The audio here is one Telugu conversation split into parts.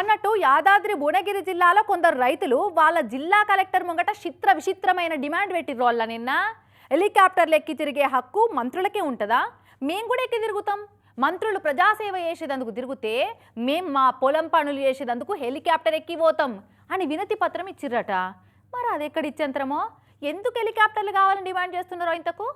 అన్నట్టు యాదాద్రి భువనగిరి జిల్లాలో కొందరు రైతులు వాళ్ళ జిల్లా కలెక్టర్ ముంగట చిత్ర విచిత్రమైన డిమాండ్ పెట్టిర్రు వాళ్ళ నిన్న. హెలికాప్టర్లు ఎక్కి తిరిగే హక్కు మంత్రులకే ఉంటుందా? మేము కూడా ఎక్కి తిరుగుతాం. మంత్రులు ప్రజాసేవ చేసేదందుకు తిరిగితే మేం మా పొలం పనులు చేసేదందుకు హెలికాప్టర్ ఎక్కి పోతాం అని వినతి పత్రం ఇచ్చిర్రట. మరి అది ఎక్కడ ఇచ్చేంతరమో? ఎందుకు హెలికాప్టర్లు కావాలని డిమాండ్ చేస్తున్నారో ఇంతకు?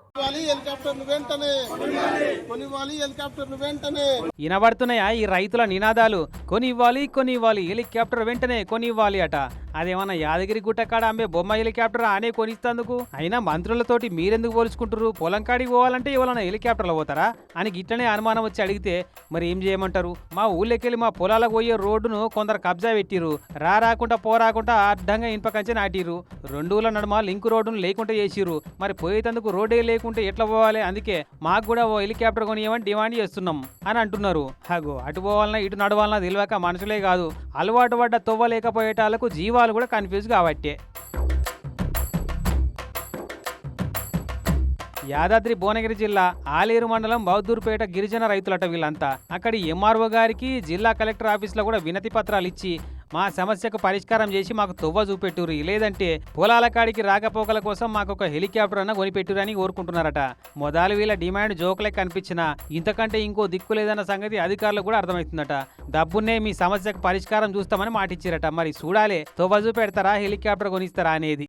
వినబడుతున్నాయా ఈ రైతుల నినాదాలు? కొని ఇవ్వాలి కొని ఇవ్వాలి హెలికాప్టర్ వెంటనే కొని ఇవ్వాలి అట. అదేమన్నా యాదగిరి గుట్ట కాడ అమ్మే బొమ్మ హెలికాప్టర్ ఆనే కొనిస్తందుకు? అయినా మంత్రులతోటి మీరెందుకు పోల్చుకుంటారు పొలం కాడికి పోవాలంటే ఇవాళ హెలికాప్టర్లు పోతారా? అని గిట్టనే అనుమానం వచ్చి అడిగితే మరి ఏం చేయమంటారు? మా ఊళ్ళోకెళ్ళి మా పొలాలకు పోయే రోడ్డును కొందరు కబ్జా పెట్టిరు రా రాకుండా పోరాకుండా అడ్డంగా ఇనుప కంచె నాటిరు రెండు నడుమ లింక్ రోడ్డును లేకుండా చేసిరు మరి పోయేటందుకు రోడ్డే లేకుంటే ఎట్లా పోవాలి? అందుకే మాకు కూడా ఓ హెలికాప్టర్ కొనియమని డిమాండ్ చేస్తున్నాం అని అంటున్నారు. అగో అటు పోవాలన్నా ఇటు నడవాలన్నా తెలియక మనుషులే కాదు. అలవాటు పడ్డ తొవ్వలేకపోయేటాలకు వాళ్ళు కూడా కన్ఫ్యూజ్ కాబట్టే యాదాద్రి భువనగిరి జిల్లా ఆలేరు మండలం బౌద్దూర్పేట గిరిజన రైతులట వీళ్ళంతా. అక్కడి ఎంఆర్ఓ గారికి జిల్లా కలెక్టర్ ఆఫీస్లో కూడా వినతి పత్రాలు ఇచ్చి మా సమస్యకు పరిష్కారం చేసి మాకు తువ్వ చూపెట్టురు లేదంటే పొలాల కాడికి రాకపోకల కోసం మాకు ఒక హెలికాప్టర్ అన్న కొనిపెట్టురని కోరుకుంటున్నారట. మొదలు వీళ్ళ డిమాండ్ జోకులే కనిపించినా ఇంతకంటే ఇంకో దిక్కు లేదన్న సంగతి అధికారులకు కూడా అర్థమవుతుందట. డబ్బున్నే మీ సమస్యకు పరిష్కారం చూస్తామని మాటిచ్చారట. మరి చూడాలి తువ్వ చూపెడతారా హెలికాప్టర్ కొనిస్తారా అనేది.